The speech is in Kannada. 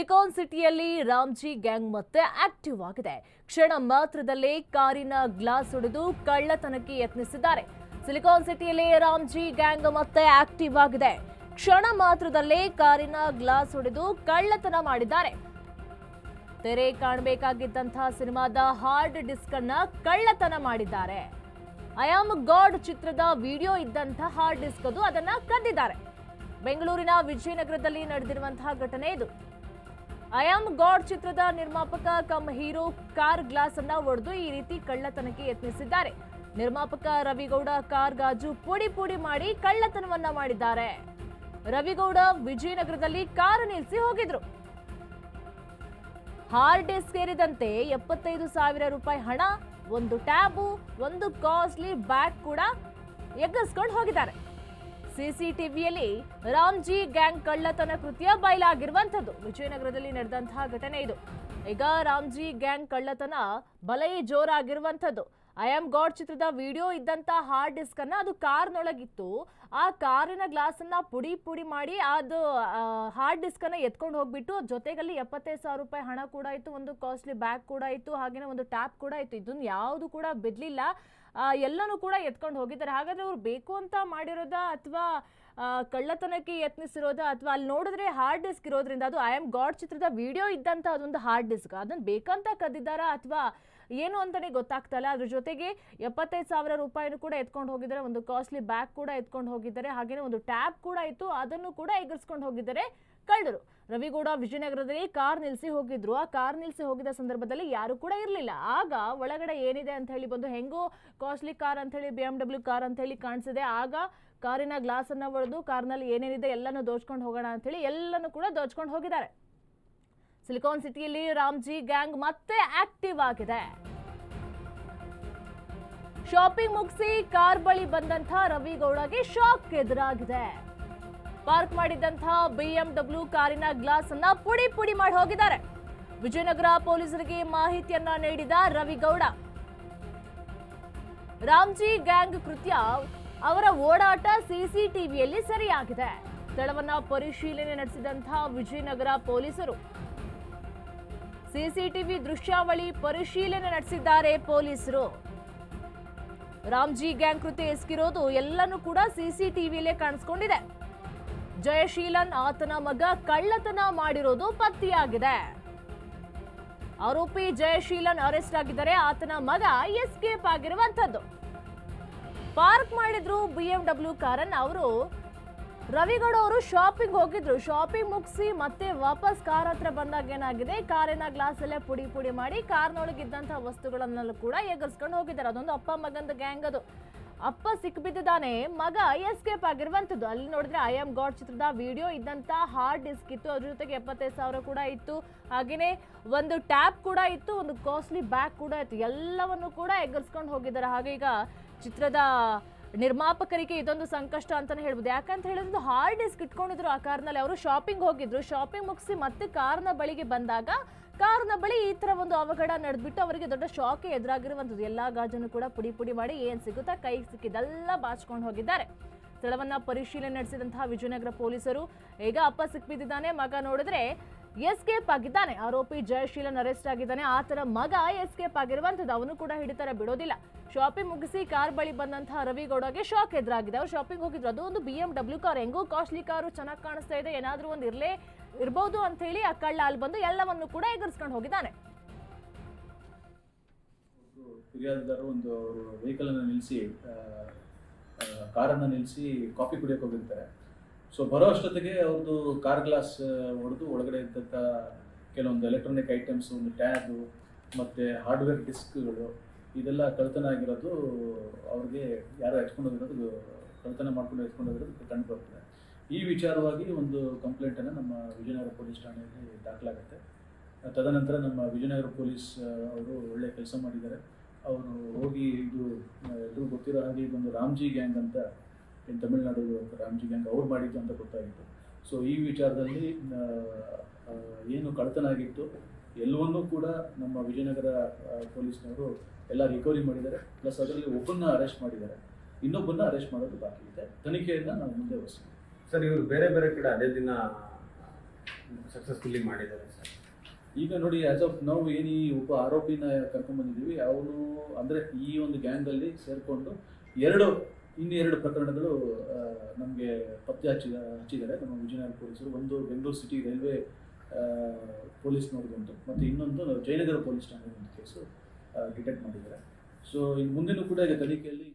ಸಿಲಿಕಾನ್ ಸಿಟಿಯಲ್ಲಿ ರಾಮ್ಜಿ ಗ್ಯಾಂಗ್ ಮತ್ತೆ ಆಕ್ಟಿವ್ ಆಗಿದೆ. ಕ್ಷಣ ಮಾತ್ರದಲ್ಲೇ ಕಾರಿನ ಗ್ಲಾಸ್ ಹೊಡೆದು ಕಳ್ಳತನಕ್ಕೆ ಯತ್ನಿಸಿದ್ದಾರೆ. ಸಿಲಿಕಾನ್ ಸಿಟಿಯಲ್ಲಿ ರಾಮ್ಜಿ ಗ್ಯಾಂಗ್ ಮತ್ತೆ ಆಕ್ಟಿವ್ ಆಗಿದೆ. ಕ್ಷಣ ಮಾತ್ರದಲ್ಲೇ ಕಾರಿನ ಗ್ಲಾಸ್ ಹೊಡೆದು ಕಳ್ಳತನ ಮಾಡಿದ್ದಾರೆ. ತೆರೆ ಕಾಣಬೇಕಾಗಿದ್ದಂತಹ ಸಿನಿಮಾದ ಹಾರ್ಡ್ ಡಿಸ್ಕ್ ಅನ್ನ ಕಳ್ಳತನ ಮಾಡಿದ್ದಾರೆ. ಐ ಆಮ್ ಗಾಡ್ ಚಿತ್ರದ ವಿಡಿಯೋ ಇದ್ದಂತಹ ಹಾರ್ಡ್ ಡಿಸ್ಕ್ ಅದು ಅದನ್ನ ಕದ್ದಿದ್ದಾರೆ. ಬೆಂಗಳೂರಿನ ವಿಜಯನಗರದಲ್ಲಿ ನಡೆದಿರುವಂತಹ ಘಟನೆ ಇದು. ಐ ಆಮ್ ಗಾಡ್ ಚಿತ್ರದ ನಿರ್ಮಾಪಕ ಕಮ್ ಹೀರೋ ಕಾರ್ ಗ್ಲಾಸ್ ಅನ್ನ ಒಡೆದು ಈ ರೀತಿ ಕಳ್ಳತನಕ್ಕೆ ಯತ್ನಿಸಿದ್ದಾರೆ. ನಿರ್ಮಾಪಕ ರವಿಗೌಡ ಕಾರ್ ಗಾಜು ಪುಡಿ ಪುಡಿ ಮಾಡಿ ಕಳ್ಳತನವನ್ನ ಮಾಡಿದ್ದಾರೆ. ರವಿಗೌಡ ವಿಜಯನಗರದಲ್ಲಿ ಕಾರು ನಿಲ್ಲಿಸಿ ಹೋಗಿದ್ರು. ಹಾರ್ಡ್ ಡಿಸ್ಕ್ ಸೇರಿದಂತೆ ಎಪ್ಪತ್ತೈದು ಸಾವಿರ ರೂಪಾಯಿ ಹಣ, ಒಂದು ಟ್ಯಾಬು, ಒಂದು ಕಾಸ್ಟ್ಲಿ ಬ್ಯಾಗ್ ಕೂಡ ಎಗ್ಗಿಸ್ಕೊಂಡು ಹೋಗಿದ್ದಾರೆ. ಸಿಸಿಟಿವಿಯಲ್ಲಿ ರಾಮ್ಜಿ ಗ್ಯಾಂಗ್ ಕಳ್ಳತನ ಕೃತ್ಯ ಬಯಲಾಗಿರುವಂತದ್ದು ವಿಜಯನಗರದಲ್ಲಿ ನಡೆದಂತಹ ಘಟನೆ ಇದು. ಈಗ ರಾಮ್ಜಿ ಗ್ಯಾಂಗ್ ಕಳ್ಳತನ ಬಲೈ ಜೋರಾಗಿರುವಂಥದ್ದು. ಐ ಆಮ್ ಗಾಡ್ ಚಿತ್ರದ ವಿಡಿಯೋ ಇದ್ದಂತ ಹಾರ್ಡ್ ಡಿಸ್ಕ್ ಅನ್ನ ಅದು ಕಾರ್ನೊಳಗಿತ್ತು. ಆ ಕಾರಿನ ಗ್ಲಾಸ್ ಅನ್ನ ಪುಡಿ ಪುಡಿ ಮಾಡಿ ಅದು ಹಾರ್ಡ್ ಡಿಸ್ಕ್ ಅನ್ನ ಎತ್ಕೊಂಡು ಹೋಗ್ಬಿಟ್ಟು ಜೊತೆಗಲ್ಲಿ ಎಪ್ಪತ್ತೈದು ಸಾವಿರ ರೂಪಾಯಿ ಹಣ ಕೂಡ ಇತ್ತು, ಒಂದು ಕಾಸ್ಟ್ಲಿ ಬ್ಯಾಗ್ ಕೂಡ ಇತ್ತು, ಹಾಗೇನೆ ಒಂದು ಟ್ಯಾಪ್ ಕೂಡ ಇತ್ತು. ಇದನ್ನ ಯಾವುದು ಕೂಡ ಬಿಡ್ಲಿಲ್ಲ. ಎಲ್ಲನೂ ಕೂಡ ಎತ್ಕೊಂಡು ಹೋಗಿದ್ದಾರೆ. ಹಾಗಾದ್ರೆ ಅವ್ರು ಬೇಕು ಅಂತ ಮಾಡಿರೋದ ಅಥವಾ ಕಳ್ಳತನಕ್ಕೆ ಯತ್ನಿಸಿರೋದ ಅಥವಾ ಅಲ್ಲಿ ನೋಡಿದ್ರೆ ಹಾರ್ಡ್ ಡಿಸ್ಕ್ ಇರೋದ್ರಿಂದ ಅದು ಐ ಆಮ್ ಗಾಡ್ ಚಿತ್ರದ ವಿಡಿಯೋ ಇದ್ದಂತ ಅದೊಂದು ಹಾರ್ಡ್ ಡಿಸ್ಕ್ ಅದನ್ನ ಬೇಕಂತ ಕದ್ದಿದ್ದಾರಾ ಅಥವಾ ಏನು ಅಂತಲೇ ಗೊತ್ತಾಗ್ತಾ ಇಲ್ಲ. ಅದ್ರ ಜೊತೆಗೆ ಎಪ್ಪತ್ತೈದು ಸಾವಿರ ರೂಪಾಯಿನೂ ಕೂಡ ಎತ್ಕೊಂಡು ಹೋಗಿದ್ದಾರೆ. ಒಂದು ಕಾಸ್ಟ್ಲಿ ಬ್ಯಾಗ್ ಕೂಡ ಎತ್ಕೊಂಡು ಹೋಗಿದ್ದಾರೆ. ಹಾಗೆಯೇ ಒಂದು ಟ್ಯಾಬ್ ಕೂಡ ಇತ್ತು. ಅದನ್ನು ಕೂಡ ಎಗರ್ಸ್ಕೊಂಡು ಹೋಗಿದ್ದಾರೆ. ಕಳ್ಳರು. ರವಿಗೌಡ ವಿಜಯನಗರದಲ್ಲಿ ಕಾರ್ ನಿಲ್ಲಿಸಿ ಹೋಗಿದ್ರು. ಆ ಕಾರ್ ನಿಲ್ಲಿಸಿ ಹೋಗಿದ್ದ ಸಂದರ್ಭದಲ್ಲಿ ಯಾರು ಕೂಡ ಇರಲಿಲ್ಲ. ಆಗ ಒಳಗಡೆ ಏನಿದೆ ಅಂತ ಹೇಳಿ ಬಂದು ಹೆಂಗೋ ಕಾಸ್ಟ್ಲಿ ಕಾರ್ ಅಂತ ಹೇಳಿ ಬಿ ಎಂ ಡಬ್ಲ್ಯೂ ಕಾರ್ ಅಂತ ಹೇಳಿ ಕಾಣಿಸಿದೆ. ಆಗ ಕಾರಿನ ಗ್ಲಾಸ್ ಅನ್ನ ಒಡೆದು ಕಾರ್ನಲ್ಲಿ ಏನೇನಿದೆ ಎಲ್ಲನೂ ದೋಚ್ಕೊಂಡು ಹೋಗೋಣ ಅಂತ ಹೇಳಿ ಎಲ್ಲನೂ ಕೂಡ ದೋಚ್ಕೊಂಡು ಹೋಗಿದ್ದಾರೆ. ಸಿಲಿಕಾನ್ ಸಿಟಿಯಲ್ಲಿ ರಾಮ್ಜಿ ಗ್ಯಾಂಗ್ ಮತ್ತೆ ಆಕ್ಟಿವ್ ಆಗಿದೆ. ಶಾಪಿಂಗ್ ಮುಗಿಸಿ ಕಾರ್ ಬಳಿ ಬಂದಂತ ರವಿಗೌಡಗೆ ಶಾಕ್ ಎದುರಾಗಿದೆ. ಪಾರ್ಕ್ ಮಾಡಿದ್ದಂತಹ ಬಿಎಂಡಬ್ಲ್ಯೂ ಕಾರಿನ ಗ್ಲಾಸ್ ಅನ್ನ ಪುಡಿ ಪುಡಿ ಮಾಡಿ ಹೋಗಿದ್ದಾರೆ. ವಿಜಯನಗರ ಪೊಲೀಸರಿಗೆ ಮಾಹಿತಿಯನ್ನ ನೀಡಿದ ರವಿಗೌಡ. ರಾಮ್ಜಿ ಗ್ಯಾಂಗ್ ಕೃತ್ಯ ಅವರ ಓಡಾಟ ಸಿಸಿಟಿವಿಯಲ್ಲಿ ಸರಿಯಾಗಿದೆ. ಸ್ಥಳವನ್ನ ಪರಿಶೀಲನೆ ನಡೆಸಿದಂತಹ ವಿಜಯನಗರ ಪೊಲೀಸರು. ಸಿಸಿಟಿವಿ ದೃಶ್ಯಾವಳಿ ಪರಿಶೀಲನೆ ನಡೆಸಿದ್ದಾರೆ ಪೊಲೀಸರು. ರಾಮ್ಜಿ ಗ್ಯಾಂಗ್ ಕೃತ್ಯ ಎಸಗಿರೋದು ಎಲ್ಲನೂ ಕೂಡ ಸಿಸಿಟಿವಿಯಲ್ಲೇ ಕಾಣಿಸ್ಕೊಂಡಿದೆ. ಜಯಶೀಲನ್ ಆತನ ಮಗ ಕಳ್ಳತನ ಮಾಡಿರೋದು ಪತ್ತೆಯಾಗಿದೆ. ಆರೋಪಿ ಜಯಶೀಲನ್ ಅರೆಸ್ಟ್ ಆಗಿದ್ದಾರೆ ಆತನ ಮಗ ಎಸ್ಕೇಪ್ ಆಗಿರುವಂತದ್ದು ಪಾರ್ಕ್ ಮಾಡಿದ್ರು ಬಿಎಂಡಬ್ಲ್ಯೂ ಕಾರನ್ನ ಅವರು. ರವಿಗೌಡ ಅವರು ಶಾಪಿಂಗ್ ಹೋಗಿದ್ರು. ಶಾಪಿಂಗ್ ಮುಗಿಸಿ ಮತ್ತೆ ವಾಪಸ್ ಕಾರ್ ಹತ್ರ ಬಂದಾಗ ಏನಾಗಿದೆ? ಕಾರಿನ ಗ್ಲಾಸ್ ಎಲ್ಲ ಪುಡಿ ಪುಡಿ ಮಾಡಿ ಕಾರ್ನೊಳಗಿದ್ದಂತಹ ವಸ್ತುಗಳನ್ನೆಲ್ಲ ಕೂಡ ಎಗರ್ಸ್ಕೊಂಡು ಹೋಗಿದ್ದಾರೆ. ಅದೊಂದು ಅಪ್ಪ ಮಗಂದ ಗ್ಯಾಂಗ್ ಅದು. ಅಪ್ಪ ಸಿಕ್ಬಿದ್ದಿದ್ದಾನೆ ಮಗ ಎಸ್ಕೇಪ್ ಆಗಿರುವಂಥದ್ದು ಅಲ್ಲಿ ನೋಡಿದ್ರೆ ಐ ಆಮ್ ಗಾಡ್ ಚಿತ್ರದ ವಿಡಿಯೋ ಇದ್ದಂತ ಹಾರ್ಡ್ ಡಿಸ್ಕ್ ಇತ್ತು. ಅದ್ರ ಜೊತೆಗೆ ಎಪ್ಪತ್ತೈದು ಸಾವಿರ ಕೂಡ ಇತ್ತು. ಹಾಗೆಯೇ ಒಂದು ಟ್ಯಾಬ್ ಕೂಡ ಇತ್ತು. ಒಂದು ಕಾಸ್ಟ್ಲಿ ಬ್ಯಾಗ್ ಕೂಡ ಇತ್ತು. ಎಲ್ಲವನ್ನು ಕೂಡ ಎಗರ್ಸ್ಕೊಂಡು ಹೋಗಿದ್ದಾರೆ. ಹಾಗೆ ಈಗ ಚಿತ್ರದ ನಿರ್ಮಾಪಕರಿಗೆ ಇದೊಂದು ಸಂಕಷ್ಟ ಅಂತಲೇ ಹೇಳ್ಬೋದು. ಯಾಕಂತ ಹೇಳಿದ್ರೆ ಹಾರ್ಡ್ ಡಿಸ್ಕ್ ಇಟ್ಕೊಂಡಿದ್ರು ಆ ಕಾರ್ನಲ್ಲಿ. ಅವರು ಶಾಪಿಂಗ್ ಹೋಗಿದ್ರು. ಶಾಪಿಂಗ್ ಮುಗಿಸಿ ಮತ್ತೆ ಕಾರ್ನ ಬಳಿಗೆ ಬಂದಾಗ ಕಾರ್ನ ಬಳಿ ಈ ಥರ ಒಂದು ಅವಘಡ ನಡೆದ್ಬಿಟ್ಟು ಅವರಿಗೆ ದೊಡ್ಡ ಶಾಕ್ ಎದುರಾಗಿರುವಂಥದ್ದು. ಎಲ್ಲಾ ಗಾಜನ್ನು ಕೂಡ ಪುಡಿ ಪುಡಿ ಮಾಡಿ ಏನು ಸಿಗುತ್ತಾ ಕೈಗೆ ಸಿಕ್ಕಿದೆಲ್ಲ ಬಾಚ್ಕೊಂಡು ಹೋಗಿದ್ದಾರೆ. ಸ್ಥಳವನ್ನ ಪರಿಶೀಲನೆ ನಡೆಸಿದಂತಹ ವಿಜಯನಗರ ಪೊಲೀಸರು ಈಗ ಅಪ್ಪ ಸಿಕ್ಬಿದ್ದಿದ್ದಾನೆ. ಮಗ ನೋಡಿದ್ರೆ ಎಸ್ಕೇಪ್ ಆಗಿದ್ದಾನೆ. ಆರೋಪಿ ಜಯಶೀಲನ್ ಅರೆಸ್ಟ್ ಆಗಿದ್ದಾನೆ. ಆತನ ಮಗ ಎಸ್ಕೇಪ್ ಆಗಿರುವಂಥದ್ದು ಅವನು ಕೂಡ ಹಿಡಿತರ ಬಿಡೋದಿಲ್ಲ. ಶಾಪಿಂಗ್ ಮುಗಿಸಿ ಕಾರ್ ಬಳಿ ಬಂದಂತಹ ರವಿಗೌಡಗೆ ಶಾಕ್ ಎದುರಾಗಿದೆ. ಅವ್ರು ಶಾಪಿಂಗ್ ಹೋಗಿದ್ರು. ಅದು ಒಂದು ಬಿ ಎಂ ಡಬ್ಲ್ಯೂ ಕಾರ್. ಹೆಂಗೋ ಕಾಸ್ಟ್ಲಿ ಕಾರು ಚೆನ್ನಾಗಿ ಕಾಣಿಸ್ತಾ ಇದೆ. ಏನಾದರೂ ಒಂದು ಇರಲೇ ಇರ್ಬೋದು ಅಂತ ಹೇಳಿ ಆ ಕಳ್ಳ ಅಲ್ಲಿ ಬಂದು ಎಲ್ಲವನ್ನು ಕೂಡ ಎಗರ್ಸ್ಕೊಂಡು ಹೋಗಿದ್ದಾನೆ. ಒಂದು ನಿಲ್ಲಿಸಿ ಕಾರನ್ನು ನಿಲ್ಲಿಸಿ ಕಾಫಿ ಕುಡಿಯೋಕೆ ಹೋಗಿರ್ತಾರೆ. ಸೊ ಬರೋ ಅಷ್ಟೊತ್ತಿಗೆ ಅವ್ರದ್ದು ಕಾರ್ ಗ್ಲಾಸ್ ಹೊಡೆದು ಒಳಗಡೆ ಇದ್ದಂಥ ಕೆಲವೊಂದು ಎಲೆಕ್ಟ್ರಾನಿಕ್ ಐಟಮ್ಸ್ ಒಂದು ಟ್ಯಾಬು ಮತ್ತು ಹಾರ್ಡ್ವೇರ್ ಡಿಸ್ಕ್ಗಳು ಇದೆಲ್ಲ ಕಳ್ತನ ಆಗಿರೋದು ಅವ್ರಿಗೆ ಯಾರೋ ಎತ್ಕೊಂಡು ಹೋಗಿರೋದು ಕಳ್ತನ ಮಾಡ್ಕೊಂಡು ಎತ್ಕೊಂಡು ಹೋಗಿರೋದು ಕಂಡು ಬರ್ತದೆ ಈ ವಿಚಾರವಾಗಿ ಒಂದು ಕಂಪ್ಲೇಂಟನ್ನು ನಮ್ಮ ವಿಜಯನಗರ ಪೊಲೀಸ್ ಠಾಣೆಯಲ್ಲಿ ದಾಖಲಾಗುತ್ತೆ. ತದನಂತರ ನಮ್ಮ ವಿಜಯನಗರ ಪೊಲೀಸ್ ಅವರು ಒಳ್ಳೆ ಕೆಲಸ ಮಾಡಿದ್ದಾರೆ. ಅವರು ಹೋಗಿ ಇದು ಎಲ್ಲರೂ ಗೊತ್ತಿರೋ ಹಾಗೆ ಇದೊಂದು ರಾಮ್ಜಿ ಗ್ಯಾಂಗ್ ಅಂತ ಏನು ತಮಿಳ್ನಾಡು ರಾಮ್ಜಿ ಗ್ಯಾಂಗ್ ಅವ್ರು ಮಾಡಿದ್ದು ಅಂತ ಗೊತ್ತಾಗಿತ್ತು. ಸೊ ಈ ವಿಚಾರದಲ್ಲಿ ಏನು ಕಳತನ ಆಗಿತ್ತು ಎಲ್ಲವನ್ನೂ ಕೂಡ ನಮ್ಮ ವಿಜಯನಗರ ಪೊಲೀಸ್ನವರು ಎಲ್ಲ ರಿಕವರಿ ಮಾಡಿದ್ದಾರೆ. ಪ್ಲಸ್ ಅದರಲ್ಲಿ ಒಬ್ಬನ್ನ ಅರೆಸ್ಟ್ ಮಾಡಿದ್ದಾರೆ. ಇನ್ನೊಬ್ಬನ್ನ ಅರೆಸ್ಟ್ ಮಾಡೋದು ಬಾಕಿ ಇದೆ. ತನಿಖೆಯನ್ನು ನಾವು ಮುಂದೆ ವಹಿಸ್ತೀವಿ ಸರ್ ಇವರು ಬೇರೆ ಬೇರೆ ಕಡೆ ಅದೇ ದಿನ ಸಕ್ಸಸ್ಫುಲ್ಲಿ ಮಾಡಿದ್ದಾರೆ ಸರ್. ಈಗ ನೋಡಿ ಆಸ್ ಆಫ್ ನಾವು ಏನು ಈ ಒಬ್ಬ ಆರೋಪಿನ ಕರ್ಕೊಂಡ್ಬಂದಿದ್ದೀವಿ ಅವನು ಅಂದರೆ ಈ ಒಂದು ಗ್ಯಾಂಗಲ್ಲಿ ಸೇರಿಕೊಂಡು ಎರಡು ಇನ್ನು ಎರಡು ಪ್ರಕರಣಗಳು ನಮಗೆ ಪತ್ತೆ ಹಚ್ಚಿದ, ಹಚ್ಚಿದ್ದಾರೆ. ನಮ್ಮ ವಿಜಯನಗರ ಪೊಲೀಸರು. ಒಂದು ಬೆಂಗಳೂರು ಸಿಟಿ ರೈಲ್ವೆ ಪೊಲೀಸ್ನವ್ರಿಗೊಂದು ಮತ್ತು ಇನ್ನೊಂದು ಜಯನಗರ ಪೊಲೀಸ್ ಠಾಣೆ ಒಂದು ಕೇಸು ಡಿಟೆಕ್ಟ್ ಮಾಡಿದ್ದಾರೆ. ಸೊ ಇನ್ನು ಮುಂದಿನ ಕೂಡ ಈಗ ತನಿಖೆಯಲ್ಲಿ